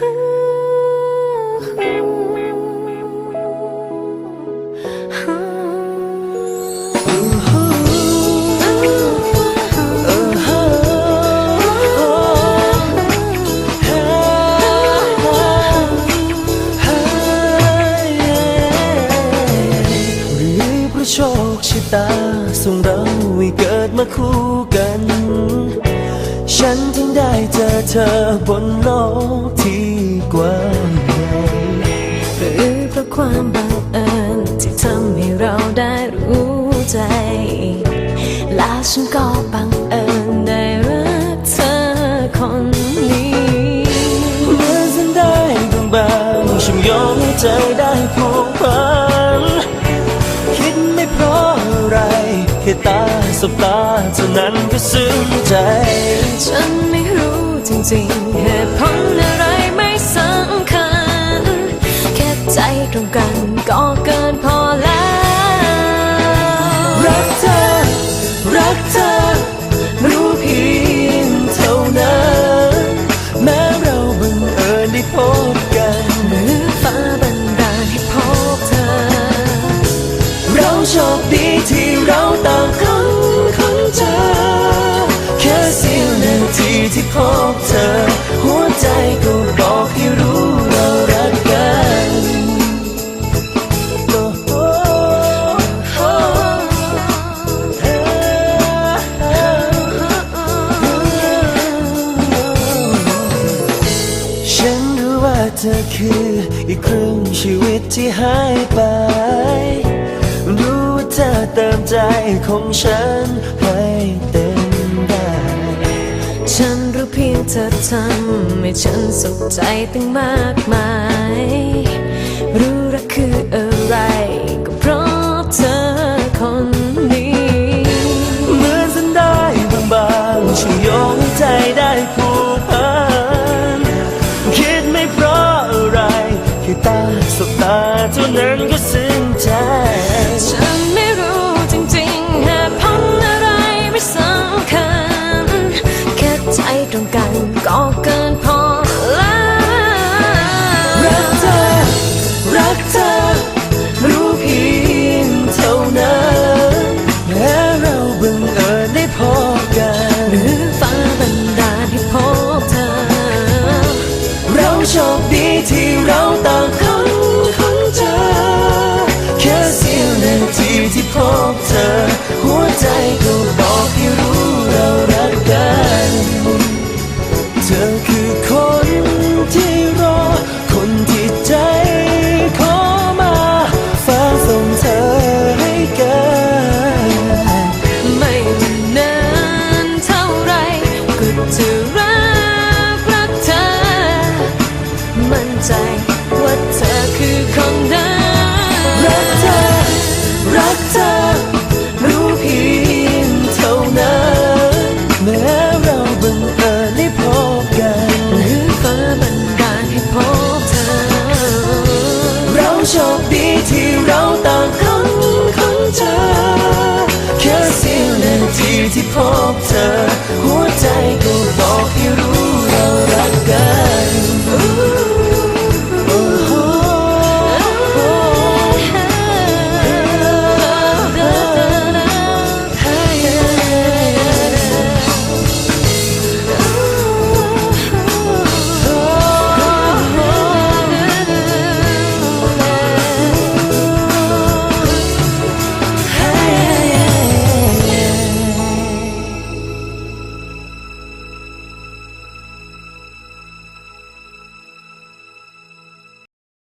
รือเพราะโชคชะตาส่งเราให้เกิดมาคู่กัน ฉันจึงได้เจอเธอบนโลกที่กว้างใหญ่หรือเพราะความบังเอิญที่ทำให้เราได้รู้ใจ และฉันก็บังเอิญได้รักเธอคนนี้เมื่อฉันได้บางๆฉันยอมให้ใจได้ผูกพัน ตาสบตาเท่านั้นก็ซึ้งใจ ฉันไม่รู้จริงๆเหตุผลอะไรไม่สำคัญ แค่ใจตรงกันก็เกินพอแล้ว เธอคืออีกครึ่งชีวิตที่หายไป รู้ว่าเธอเติมใจของฉันให้เต็มได้ฉันรู้เพียงเธอทำให้ฉันสุขใจตั้งมากมาย รู้รักคืออะ แค่ตาสบตาเที่พบเธอ หัวใจกู